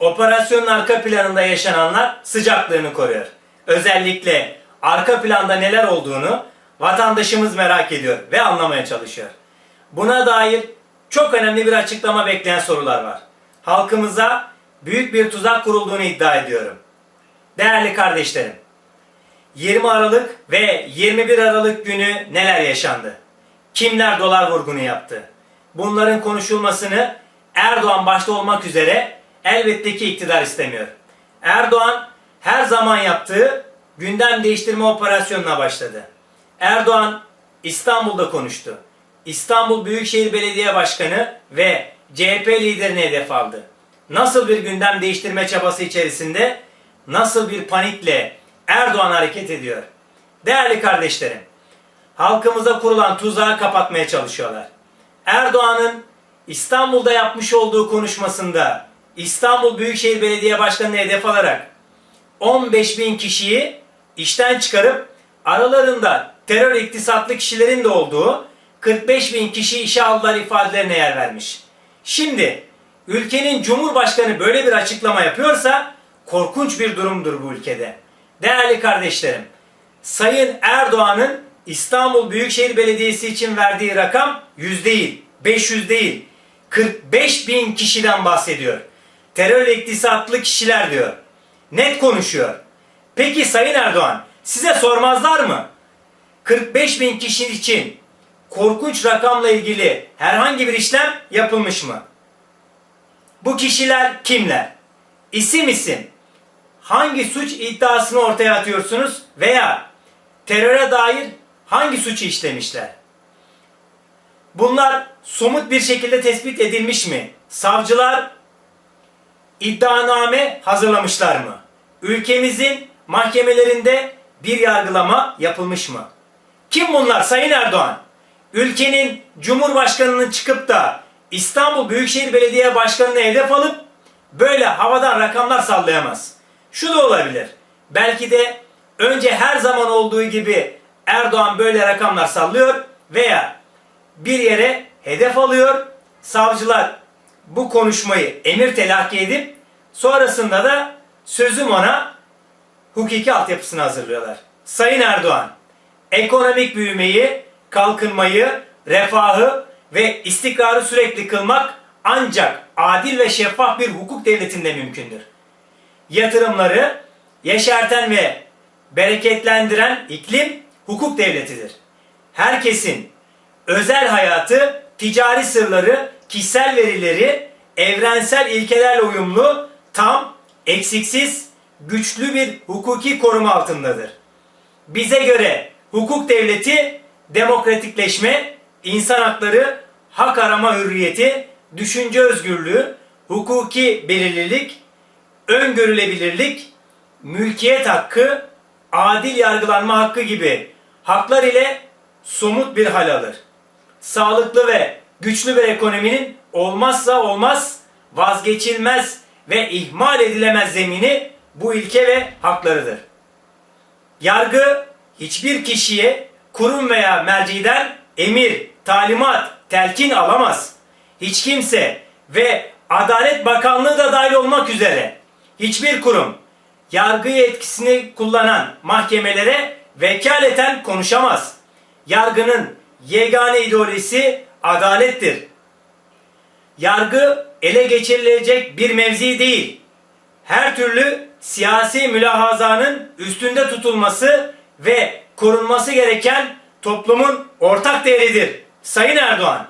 Operasyonun arka planında yaşananlar sıcaklığını koruyor. Özellikle arka planda neler olduğunu vatandaşımız merak ediyor ve anlamaya çalışıyor. Buna dair çok önemli bir açıklama bekleyen sorular var. Halkımıza büyük bir tuzak kurulduğunu iddia ediyorum. Değerli kardeşlerim, 20 Aralık ve 21 Aralık günü neler yaşandı? Kimler dolar vurgunu yaptı? Bunların konuşulmasını Erdoğan başta olmak üzere elbette ki iktidar istemiyor. Erdoğan her zaman yaptığı gündem değiştirme operasyonuna başladı. Erdoğan İstanbul'da konuştu. İstanbul Büyükşehir Belediye Başkanı ve CHP liderini hedef aldı. Nasıl bir gündem değiştirme çabası içerisinde, nasıl bir panikle Erdoğan hareket ediyor? Değerli kardeşlerim, halkımıza kurulan tuzağı kapatmaya çalışıyorlar. Erdoğan'ın İstanbul'da yapmış olduğu konuşmasında İstanbul Büyükşehir Belediye Başkanı'nı hedef alarak 15 bin kişiyi işten çıkarıp aralarında terör iktisatlı kişilerin de olduğu 45 bin kişi işe aldılar ifadelerine yer vermiş. Şimdi ülkenin Cumhurbaşkanı böyle bir açıklama yapıyorsa korkunç bir durumdur bu ülkede. Değerli kardeşlerim, Sayın Erdoğan'ın İstanbul Büyükşehir Belediyesi için verdiği rakam 100 değil, 500 değil, 45 bin kişiden bahsediyor. Terörle iktisatlı kişiler diyor. Net konuşuyor. Peki Sayın Erdoğan size sormazlar mı? 45 bin kişi için korkunç rakamla ilgili herhangi bir işlem yapılmış mı? Bu kişiler kimler? İsim isim hangi suç iddiasını ortaya atıyorsunuz veya teröre dair hangi suçu işlemişler? Bunlar somut bir şekilde tespit edilmiş mi? Savcılar iddianame hazırlamışlar mı? Ülkemizin mahkemelerinde bir yargılama yapılmış mı? Kim bunlar Sayın Erdoğan? Ülkenin Cumhurbaşkanı'nın çıkıp da İstanbul Büyükşehir Belediye Başkanı'nı hedef alıp böyle havadan rakamlar sallayamaz. Şu da olabilir. Belki de önce her zaman olduğu gibi Erdoğan böyle rakamlar sallıyor veya bir yere hedef alıyor. Savcılar bu konuşmayı emir telakki edip sonrasında da sözüm ona hukuki altyapısını hazırlıyorlar. Sayın Erdoğan, ekonomik büyümeyi, kalkınmayı, refahı ve istikrarı sürekli kılmak ancak adil ve şeffaf bir hukuk devletinde mümkündür. Yatırımları yeşerten ve bereketlendiren iklim hukuk devletidir. Herkesin özel hayatı, ticari sırları, kişisel verileri evrensel ilkelerle uyumlu, tam, eksiksiz, güçlü bir hukuki koruma altındadır. Bize göre hukuk devleti demokratikleşme, insan hakları, hak arama hürriyeti, düşünce özgürlüğü, hukuki belirlilik, öngörülebilirlik, mülkiyet hakkı, adil yargılanma hakkı gibi haklar ile somut bir hal alır. Sağlıklı ve güçlü bir ekonominin olmazsa olmaz, vazgeçilmez ve ihmal edilemez zemini bu ilke ve haklarıdır. Yargı hiçbir kişiye kurum veya merciden emir, talimat, telkin alamaz. Hiç kimse ve Adalet Bakanlığı da dahil olmak üzere hiçbir kurum yargı yetkisini kullanan mahkemelere vekaleten konuşamaz. Yargının yegane ideolojisi adalettir. Yargı ele geçirilecek bir mevzi değil. Her türlü siyasi mülahazanın üstünde tutulması ve korunması gereken toplumun ortak değeridir. Sayın Erdoğan,